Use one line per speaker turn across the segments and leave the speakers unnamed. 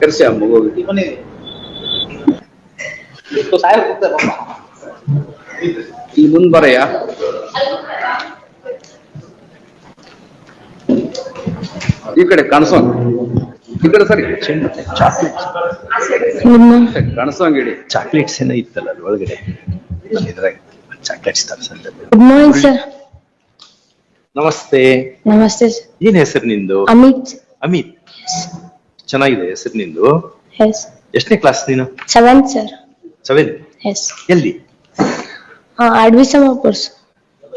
ಕರ್ಸಿ ಆ ಮಗುವಿಗೆ ಇಲ್ಲಿ ಮುಂದ್ ಬರಯ್ಯ. ಈ ಕಡೆ ಕಾಣಿಸೋ ಈ ಕಡೆ ಸರಿ. ಕಾಣಿಸೋಂಗ್ ಇಡಿ.
ಚಾಕ್ಲೇಟ್ಸ್ ಏನೋ ಇತ್ತಲ್ಲ ಅಲ್ಲಿ ಒಳಗಡೆ? ಇದ್ರಾಗ ಚಾಕ್ಲೇಟ್ಸ್ ತರ್ಸಂತ
ಗುಡ್ ಮಾರ್ನಿಂಗ್ ಸರ್
ನಮಸ್ತೆ.
ನಮಸ್ತೆ
ಏನ್ ಹೆಸರು ನಿಂದು?
ಅಮಿತ್.
ಅಮಿತ್. ಚೆನ್ನಾಗಿದೆ ಹೆಸರು ನಿಂದು?
ಎಸ್
ಎಷ್ಟನೇ ಕ್ಲಾಸ್ ನೀನು?
ಸೆವೆನ್ ಸರ್
ಸೆವೆನ್
ಎಸ್
ಎಲ್ಲಿ?
ಅಡ್ವಿ ಸಮಪರ್ಸ್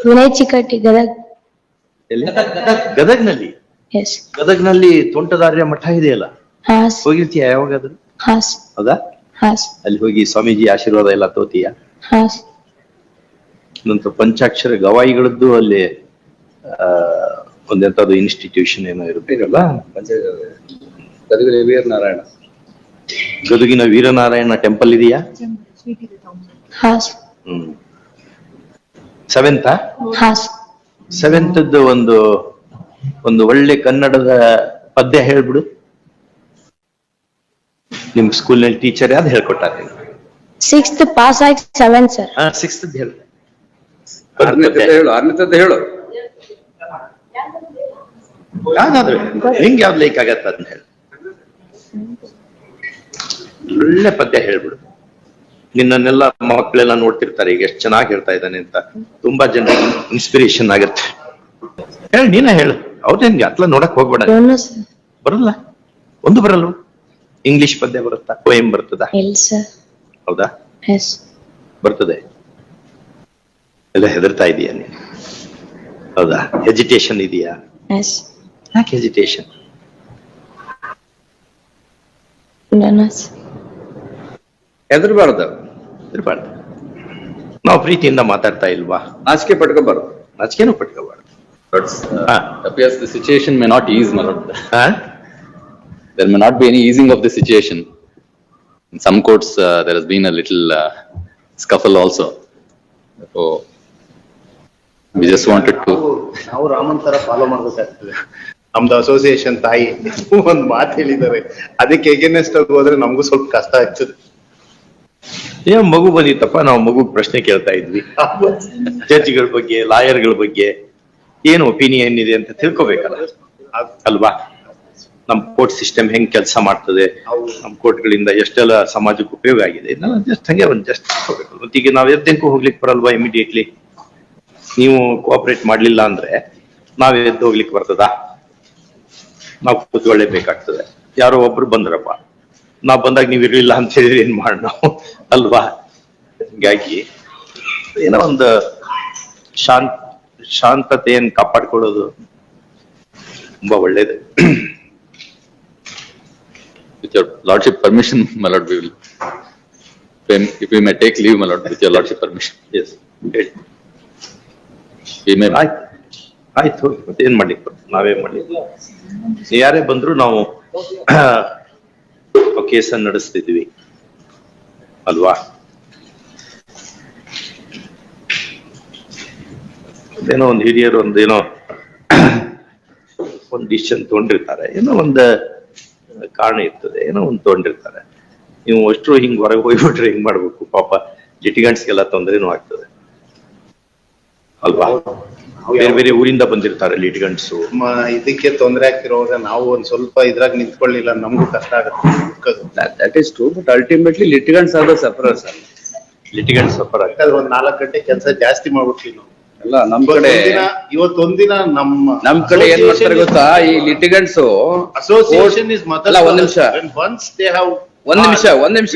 ವಿನಯ್ ಚಿಕ್ಕಟ್ಟಿ ಗದಗ್.
ಎಲ್ಲಿ? ಗದಗ್ನಲ್ಲಿ?
ಎಸ್
ಗದಗ್ನಲ್ಲಿ ತೋಂಟದಾರ್ಯ ಮಠ ಇದೆಯಲ್ಲ?
ಹಾಸ್.
ಹೋಗಿರ್ತೀಯ ಯಾವಾಗಾದ್ರೂ?
ಹಾಸ್.
ಹೌದಾ?
ಹಾಸ್.
ಅಲ್ಲಿ ಹೋಗಿ ಸ್ವಾಮೀಜಿ ಆಶೀರ್ವಾದ ಎಲ್ಲ ತೋತೀಯ?
ಹಾಸ್.
ನಂತರ ಪಂಚಾಕ್ಷರ ಗವಾಯಿಗಳದ್ದು ಅಲ್ಲಿ ಆ ಒಂದೆಂತದ್ದು ಇನ್ಸ್ಟಿಟ್ಯೂಷನ್ ಏನೋ ಇರುತ್ತಲ್ಲ
ಗದಗಿನ ವೀರನಾರಾಯಣ.
ಗದುಗಿನ ವೀರನಾರಾಯಣ ಟೆಂಪಲ್ ಇದೆಯಾ?
ಹಾಸ್
ಹ್ಮ್. ಸೆವೆಂತ
ಹಾಸ್
ಸೆವೆಂತ್ ಒಂದು ಒಂದು ಒಳ್ಳೆ ಕನ್ನಡದ ಪದ್ಯ ಹೇಳ್ಬಿಡು. ನಿಮ್ ಸ್ಕೂಲ್ನಲ್ಲಿ ಟೀಚರ್ ಯಾವ್ದು ಹೇಳ್ಕೊಟ್ಟಾರೆ
ಸಿಕ್ಸ್ತ್ ಪಾಸ್ ಆಗಿ ಸೆವೆನ್ ಸರ್
ಹಾ ಸಿಕ್ಸ್ತ್ ಹೇಳು
ಆರನೇ ಹೇಳು ಆರನೇ ತದ್ದೆ ಹೇಳು.
ಯಾವ್ದಾದ್ರು ಹೆಂಗ್ ಯಾವ್ದು ಲೈಕ್ ಆಗತ್ತ ಅದನ್ನ ಹೇಳು. ಒಳ್ಳೆ ಪದ್ಯ ಹೇಳ್ಬಿಡು. ನಿನ್ನನ್ನೆಲ್ಲ ಮಕ್ಕಳೆಲ್ಲ ನೋಡ್ತಿರ್ತಾರೆ ಈಗ ಎಷ್ಟು ಚೆನ್ನಾಗಿ ಹೇಳ್ತಾ ಇದ್ದಾನೆ ಅಂತ. ತುಂಬಾ ಜನರಿಗೆ ಇನ್ಸ್ಪಿರೇಷನ್ ಆಗತ್ತೆ. ಹೇಳಿ ನೀನೇ ಹೇಳು. ಅವ್ರೇನ್ಗೆ ಅತ್ಲ ನೋಡಕ್ ಹೋಗ್ಬೇಡ. ಬರಲ್ಲ. ಒಂದು ಬರಲ್ಲ ಇಂಗ್ಲಿಷ್ ಪದ್ಯ ಬರುತ್ತಾ? ಪೋಯಂ ಬರ್ತದ? ಹೌದಾ? ಬರ್ತದೆ. ಎಲ್ಲ ಹೆದರ್ತಾ ಇದೀಯ ನೀನು? ಹೌದಾ? ಹೆಜಿಟೇಷನ್ ಇದೆಯಾ? ಯಾಕೆ ಹೆಜಿಟೇಷನ್
ಡೋನು
ಹೆದರ್ಬಾರ್ದು
ಇರ್ಬಾರ್ದು ನಾವು ಪ್ರೀತಿಯಿಂದ ಮಾತಾಡ್ತಾ ಇಲ್ವಾ
ನಾಚಿಕೆ ಪಟ್ಕೋಬಾರ್ದು
ನಾಚಿಕೆನೂ ಪಟ್ಕೋಬಾರ್ದು
But uh,
Ah.
appears the situation may not ease, my lord.
ಹಾ
There may not be any easing of the situation. In some courts, uh, there has been a little uh, scuffle also. So, we just wanted to,
ನಾವು ರಾಮನ್ ತರ follow ಮಾಡ್ಬೇಕಾಗ್ತದೆ ನಮ್ದು association ತಾಯಿ ಒಂದ್ ಮಾತು ಹೇಳಿದ್ದಾರೆ. ಅದಕ್ಕೆ ಎಗೇನೆಸ್ಟ್ ಆಗಿ ಹೋದ್ರೆ ನಮಗೂ ಸ್ವಲ್ಪ ಕಷ್ಟ ಆಗ್ತದೆ.
ಏನ್ ಮಗು ಬಂದಿತ್ತಪ್ಪ ನಾವು ಮಗು ಪ್ರಶ್ನೆ ಕೇಳ್ತಾ ಇದ್ವಿ. ಜಡ್ಜ್ಗಳ ಬಗ್ಗೆ ಲಾಯರ್ಗಳ ಬಗ್ಗೆ ಏನು ಒಪಿನಿಯನ್ ಇದೆ ಅಂತ ತಿಳ್ಕೊಬೇಕಲ್ಲ? ಅಲ್ವಾ? ನಮ್ ಕೋರ್ಟ್ ಸಿಸ್ಟಮ್ ಹೆಂಗ್ ಕೆಲಸ ಮಾಡ್ತದೆ? ನಮ್ ಕೋರ್ಟ್ಗಳಿಂದ ಎಷ್ಟೆಲ್ಲ ಸಮಾಜಕ್ಕೆ ಉಪಯೋಗ ಆಗಿದೆ? ಜಸ್ಟ್ ಹಂಗೆ ಒಂದ್ ಜಸ್ಟ್ ಮತ್ತೆ ಈಗ ನಾವ್ ಎದ್ದೆಂಕು ಹೋಗ್ಲಿಕ್ ಬರಲ್ವಾ ಇಮಿಡಿಯೇಟ್ಲಿ ನೀವು ಕೋಆಪರೇಟ್ ಮಾಡ್ಲಿಲ್ಲ ಅಂದ್ರೆ ನಾವ್ ಎದ್ದು ಹೋಗ್ಲಿಕ್ಕೆ ಬರ್ತದಾ? ನಾವು ಕೂತ್ಕೊಳ್ಳೇಬೇಕಾಗ್ತದೆ. ಯಾರೋ ಒಬ್ರು ಬಂದ್ರಪ್ಪ. ನಾವ್ ಬಂದಾಗ ನೀವು ಇರಲಿಲ್ಲ ಅಂತ ಹೇಳಿ ಏನ್ ಮಾಡೋಣ? ಅಲ್ವಾ? ಹಿಂಗಾಗಿ ಏನೋ ಒಂದು ಶಾಂತ ಶಾಂತತೆಯನ್ನು ಕಾಪಾಡ್ಕೊಳ್ಳೋದು ತುಂಬಾ ಒಳ್ಳೇದು.
With your lordship permission my lord will if you may take leave my lord with your lordship permission
yes ಹೇಳಿ.
ವಿ ಮೇ
ಆಯ್ತು. ಆಯ್ತು ಮತ್ತೆ ಏನ್ ಮಾಡ್ಲಿಕ್ಕೆ ಬರ್ತದೆ? ನಾವೇ ಮಾಡ್ಲಿಕ್ಕೆ? ಯಾರೇ ಬಂದ್ರು ನಾವು ಕೇಸನ್ನು ನಡೆಸ್ತಿದ್ವಿ. ಅಲ್ವಾ? ಏನೋ ಒಂದು ಹಿರಿಯರು ಒಂದು ಏನೋ ಒಂದು ಡಿಸಿಷನ್ ತಗೊಂಡಿರ್ತಾರೆ. ಏನೋ ಒಂದು ಕಾರಣ ಇರ್ತದೆ. ಏನೋ ಒಂದು ತಗೊಂಡಿರ್ತಾರೆ. ನೀವು ಅಷ್ಟು ಹಿಂಗ್ ಹೊರಗೆ ಹೋಗ್ಬಿಟ್ರೆ ಹಿಂಗ್ ಮಾಡ್ಬೇಕು. ಪಾಪ ಲಿಟಿಗಂಟ್ಸ್ಗೆಲ್ಲ ತೊಂದರೆನೂ ಆಗ್ತದೆ. ಅಲ್ವಾ? ಬೇರೆ ಬೇರೆ ಊರಿಂದ ಬಂದಿರ್ತಾರೆ ಲಿಟಿಗಂಟ್ಸು
ನಮ್ಮ ಇದಕ್ಕೆ ತೊಂದರೆ ಆಗ್ತಿರೋವಾಗ ನಾವು ಒಂದ್ ಸ್ವಲ್ಪ ಇದ್ರಾಗ ನಿಂತ್ಕೊಳ್ಳಿಲ್ಲ ನಮಗೂ ಕಷ್ಟ ಆಗುತ್ತೆ ಹುಡ್ಕೋದು.
That is true but ultimately litigants ಆದ ಸಫರರ್ ಸರ್
ಲಿಟಿಗಂಟ್ಸ್ ಸಫರ್ ಆಗ್ತಾರೆ
ಯಾಕಂದ್ರೆ ಒಂದ್ ನಾಲ್ಕು ಗಂಟೆ ಕೆಲಸ ಜಾಸ್ತಿ ಮಾಡ್ಬಿಡ್ತೀವಿ ನಾವು.
ಅಲ್ಲ ನಮ್ ಕಡೆ
ಇವತ್ತೊಂದಿನ ಇವತ್ತೊಂದಿನ ನಮ್ಮ
ನಮ್ ಕಡೆ ಏನ್ ಮಾಡ್ತಾರೆ ಗೊತ್ತಾ? ಈ ಲಿಟಿಗಂಟ್ಸ್
ಅಸೋಸಿಯೇಷನ್ ಇಸ್
ಅಲ್ಲ, ಒಂದ್ ನಿಮಿಷ.
ಒನ್ಸ್ ದೇ ಹಾವ್
ಒಂದ್ ನಿಮಿಷ ಒಂದ್ ನಿಮಿಷ.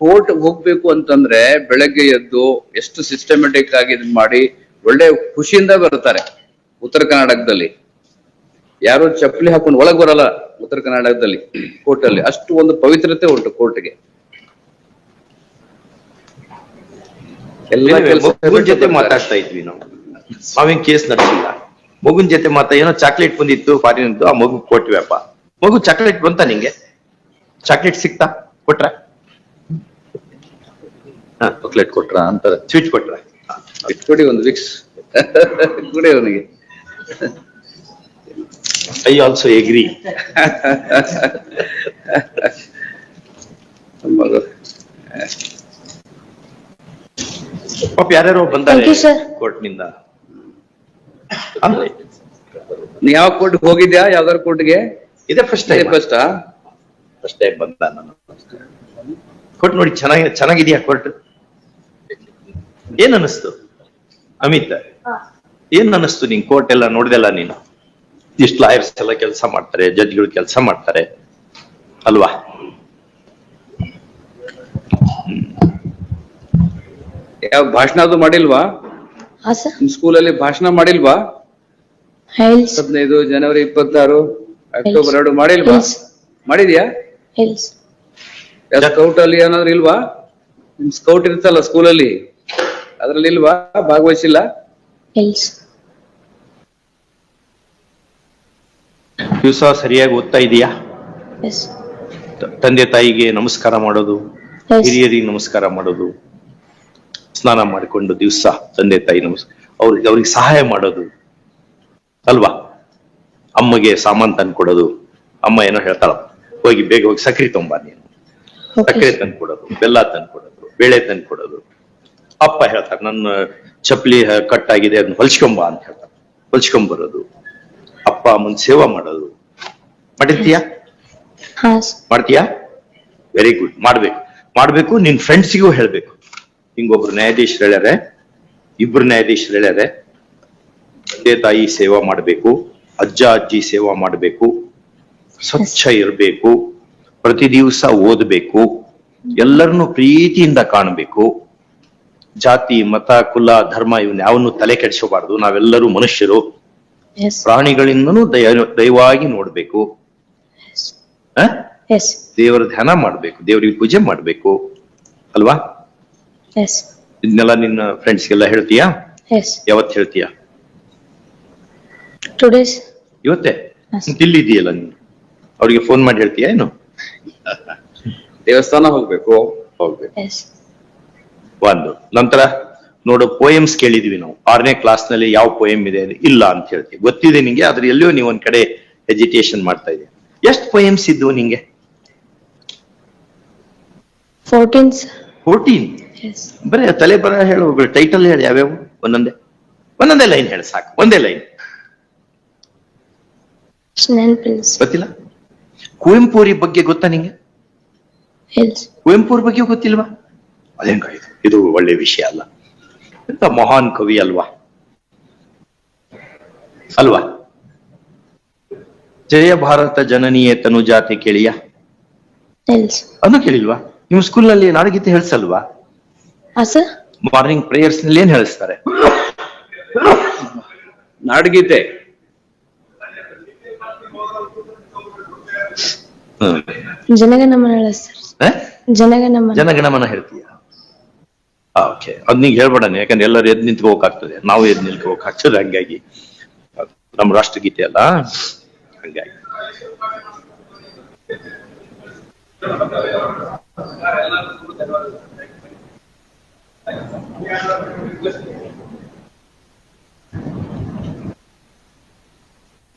ಕೋರ್ಟ್ ಹೋಗ್ಬೇಕು ಅಂತಂದ್ರೆ ಬೆಳಗ್ಗೆ ಎದ್ದು ಎಷ್ಟು ಸಿಸ್ಟಮೆಟಿಕ್ ಆಗಿ ಇದ್ ಮಾಡಿ ಒಳ್ಳೆ ಖುಷಿಯಿಂದ ಬರ್ತಾರೆ ಉತ್ತರ ಕರ್ನಾಟಕದಲ್ಲಿ. ಯಾರು ಚಪ್ಪಲಿ ಹಾಕೊಂಡು ಒಳಗ್ ಬರಲ್ಲ ಉತ್ತರ ಕರ್ನಾಟಕದಲ್ಲಿ ಕೋರ್ಟ್ ಅಲ್ಲಿ. ಅಷ್ಟು ಒಂದು ಪವಿತ್ರತೆ ಉಂಟು ಕೋರ್ಟ್ಗೆ
ಮಗುನ್ ಜೊತೆ ಮಾತಾಡ್ತಾ ಇದ್ವಿ ನಾವು. ನಾವೇನ್ ಕೇಸ್ ನಡೆಸಿಲ್ಲ ಮಗುನ್ ಜೊತೆ ಮಾತಾ ಏನೋ ಚಾಕ್ಲೇಟ್ ಬಂದಿತ್ತು ಫಾರಿನ್ ಆ ಮಗು ಕೊಟ್ವಿಯಪ್ಪ ಮಗು ಚಾಕ್ಲೇಟ್ ಬಂತ ನಿಂಗೆ? ಚಾಕ್ಲೇಟ್ ಸಿಕ್ತಾ? ಕೊಟ್ರ?
ಚಾಕ್ಲೇಟ್ ಕೊಟ್ರಾ ಅಂತಾರೆ.
ಸ್ವೀಟ್ ಕೊಟ್ರ.
ಕೊಡಿ ಒಂದು ವಿಕ್ಸ್ ಕೊಡಿ ಅವನಿಗೆ.
ಐ ಆಲ್ಸೋ ಎಗ್ರಿ
ಮಗು.
ಪಾಪ ಯಾರ್ಯಾರೋ ಬಂದಾರೆ. ಕೋರ್ಟ್ನಿಂದ.
ನೀ ಯಾವ ಕೋರ್ಟ್ ಹೋಗಿದ್ಯಾ? ಯಾವ್ದಾರ ಕೋರ್ಟ್ಗೆ
ಇದೇ first time
first
first time ಬಂದ ನಾನು. ಕೋರ್ಟ್ ನೋಡಿ ಚೆನ್ನಾಗಿ ಚೆನ್ನಾಗಿದ್ಯಾ ಕೋರ್ಟ್ ಏನ್ ಅನಿಸ್ತು ಅಮಿತ್ ಏನ್ ಅನಿಸ್ತು ನಿನ್ ಕೋರ್ಟ್ ಎಲ್ಲ ನೋಡಿದೆಲ್ಲ ನೀನು? ಇಷ್ಟು ಲಾಯರ್ಸ್ ಎಲ್ಲ ಕೆಲಸ ಮಾಡ್ತಾರೆ ಜಡ್ಜ್ಗಳು ಕೆಲಸ ಮಾಡ್ತಾರೆ ಅಲ್ವಾ?
ಯಾವ ಭಾಷಣ ಅದು ಮಾಡಿಲ್ವಾ? ನಿಮ್ ಸ್ಕೂಲಲ್ಲಿ ಭಾಷಣ ಮಾಡಿಲ್ವಾ? ಹದಿನೈದು ಜನವರಿ ಇಪ್ಪತ್ತಾರು ಅಕ್ಟೋಬರ್ ಎರಡು ಮಾಡಿಲ್ವಾ. ಮಾಡಿದ್ಯಾ? ಸ್ಕೌಟ್ ಅಲ್ಲಿ ಏನಾದ್ರು ಇಲ್ವಾ? ನಿಮ್ ಸ್ಕೌಟ್ ಇರ್ತಲ್ಲ ಸ್ಕೂಲಲ್ಲಿ ಅದ್ರಲ್ಲಿ ಇಲ್ವಾ ಭಾಗವಹಿಸಿಲ್ಲ
ದಿವಸ ಸರಿಯಾಗಿ ಓದ್ತಾ ಇದೀಯಾ?
ಎಸ್
ತಂದೆ ತಾಯಿಗೆ ನಮಸ್ಕಾರ ಮಾಡೋದು ಹಿರಿಯರಿಗೆ ನಮಸ್ಕಾರ ಮಾಡೋದು ಸ್ನಾನ ಮಾಡಿಕೊಂಡು ದಿವಸ ತಂದೆ ತಾಯಿ ನಮಸ್ಕಾರ ಅವ್ರಿಗೆ ಅವ್ರಿಗೆ ಸಹಾಯ ಮಾಡೋದು ಅಲ್ವಾ? ಅಮ್ಮಗೆ ಸಾಮಾನ್ ತಂದು ಕೊಡೋದು. ಅಮ್ಮ ಏನೋ ಹೇಳ್ತಾಳ ಹೋಗಿ ಬೇಗ ಹೋಗಿ ಸಕ್ರೆ ತುಂಬಾ ನೀನು. ಸಕ್ಕರೆ ತಂದು ಕೊಡೋದು ಬೆಲ್ಲ ತಂದು ಕೊಡೋದು ಬೇಳೆ ತಂದು ಕೊಡೋದು. ಅಪ್ಪ ಹೇಳ್ತಾರೆ ನನ್ನ ಚಪ್ಪಲಿ ಕಟ್ ಆಗಿದೆ ಅದನ್ನ ಹೊಲ್ಸ್ಕೊಂಬ ಅಂತ ಹೇಳ್ತಾರೆ. ಹೊಲ್ಸ್ಕೊಂಬರೋದು ಅಪ್ಪ ಅಮ್ಮನ್ ಸೇವಾ ಮಾಡೋದು. ಮಾಡಿರ್ತೀಯಾ ಮಾಡ್ತೀಯಾ? ವೆರಿ ಗುಡ್ ಮಾಡ್ಬೇಕು. ಮಾಡ್ಬೇಕು ನಿನ್ ಫ್ರೆಂಡ್ಸ್ಗೂ ಹೇಳ್ಬೇಕು. ಹಿಂಗೊಬ್ರು ನ್ಯಾಯಾಧೀಶರು ಹೇಳ್ಯಾರೆ ಇಬ್ರು ನ್ಯಾಯಾಧೀಶರು ಹೇಳ್ಯಾರೆ ತಂದೆ ತಾಯಿ ಸೇವಾ ಮಾಡ್ಬೇಕು ಅಜ್ಜ ಅಜ್ಜಿ ಸೇವಾ ಮಾಡ್ಬೇಕು ಸ್ವಚ್ಛ ಇರಬೇಕು ಪ್ರತಿ ದಿವಸ ಓದ್ಬೇಕು ಎಲ್ಲರನ್ನು ಪ್ರೀತಿಯಿಂದ ಕಾಣಬೇಕು. ಜಾತಿ ಮತ ಕುಲ ಧರ್ಮ ಇವನ್ ಯಾವನ್ನು ತಲೆ ಕೆಡಿಸಬಾರದು. ನಾವೆಲ್ಲರೂ ಮನುಷ್ಯರು.
ಎಸ್
ಪ್ರಾಣಿಗಳಿಂದನೂ ದಯ ದಯವಾಗಿ ನೋಡ್ಬೇಕು. ದೇವರ ಧ್ಯಾನ ಮಾಡ್ಬೇಕು. ದೇವರಿಗೆ ಪೂಜೆ ಮಾಡ್ಬೇಕು. ಅಲ್ವಾ?
ಎಸ್
ಇದನ್ನೆಲ್ಲ ನಿನ್ನ ಫ್ರೆಂಡ್ಸ್ಗೆಲ್ಲ ಹೇಳ್ತೀಯಾ?
ಎಸ್
ಯಾವತ್ ಹೇಳ್ತೀಯಾ?
ಟುಡೇಸ್
ಇವತ್ತೇ? ಇಲ್ಲಿದೆಯಲ್ಲ ನೀನು? ಅವ್ರಿಗೆ ಫೋನ್ ಮಾಡಿ ಹೇಳ್ತೀಯಾ ಏನು?
ದೇವಸ್ಥಾನ ಹೋಗ್ಬೇಕು.
ಹೋಗ್ಬೇಕು.
ಎಸ್
ಒಂದು. ನಂತರ ನೋಡು ಪೋಯಮ್ಸ್ ಕೇಳಿದ್ವಿ ನಾವು. ಆರನೇ ಕ್ಲಾಸ್ನಲ್ಲಿ ಯಾವ ಪೋಯಮ್ ಇದೆ ಇಲ್ಲ ಅಂತ ಹೇಳ್ತೀವಿ. ಗೊತ್ತಿದೆ ನಿಂಗೆ ಆದ್ರೆ ಎಲ್ಲಿಯೋ ನೀವು ಒಂದ್ ಕಡೆ ಎಜಿಟೇಷನ್ ಮಾಡ್ತಾ ಇದೆ ಎಷ್ಟು ಪೋಯಮ್ಸ್ ಇದ್ವು ನಿಂಗೆ?
ಫೋರ್ಟೀನ್
ಬರೇ ತಲೆ ಬರ ಹೇಳು ಟೈಟಲ್ ಹೇಳಿ ಯಾವ್ಯಾವ? ಒಂದೊಂದೇ. ಒಂದೊಂದೇ ಲೈನ್ ಹೇಳಿ ಸಾಕು. ಒಂದೇ ಲೈನ್ ಗೊತ್ತಿಲ್ಲ? ಕುವೆಂಪುರಿ ಬಗ್ಗೆ ಗೊತ್ತಾ ನಿಂಗೆ? ಕುವೆಂಪುರ್ ಬಗ್ಗೆ ಗೊತ್ತಿಲ್ವಾ? ಅದೇಂಗ ಇದು ಇದು ಒಳ್ಳೆ ವಿಷಯ ಅಲ್ಲ. ಎಂತ ಮಹಾನ್ ಕವಿ ಅಲ್ವಾ? ಅಲ್ವಾ? ಜಯ ಭಾರತ ಜನನೀಯ ತನುಜಾತೆ ಕೇಳಿಯಾ?
ಕೇಳಿಯ
ಅದು ಕೇಳಿಲ್ವಾ? ನಿಮ್ಮ ಸ್ಕೂಲ್ನಲ್ಲಿ ನಾಡಗೀತೆ ಹೇಳ್ಸಲ್ವಾ? ಮಾರ್ನಿಂಗ್ ಪ್ರೇಯರ್ಸ್ನಲ್ಲಿ ಏನ್ ಹೇಳಿಸ್ತಾರೆ?
ನಾಡಗೀತೆ?
ಜನಗಣಮನ. ಜನಗಣಮನ
ಹೇಳ್ತೀಯ? ಓಕೆ ಅದ್ ನೀಗ ಹೇಳ್ಬೇಡಣ ಯಾಕಂದ್ರೆ ಎಲ್ಲರೂ ಎದ್ ನಿಂತ್ಕೋಬೇಕಾಗ್ತದೆ ನಾವು ಎದ್ ನಿಂತ್ಕೋಬೇಕಾಗ್ತದೆ ಹಂಗಾಗಿ. ನಮ್ಮ ರಾಷ್ಟ್ರಗೀತೆ ಅಲ್ಲ? ಹಂಗಾಗಿ.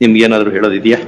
ನಿಮ್ಗೆ ಏನಾದ್ರು ಹೇಳೋದಿದ್ಯಾ?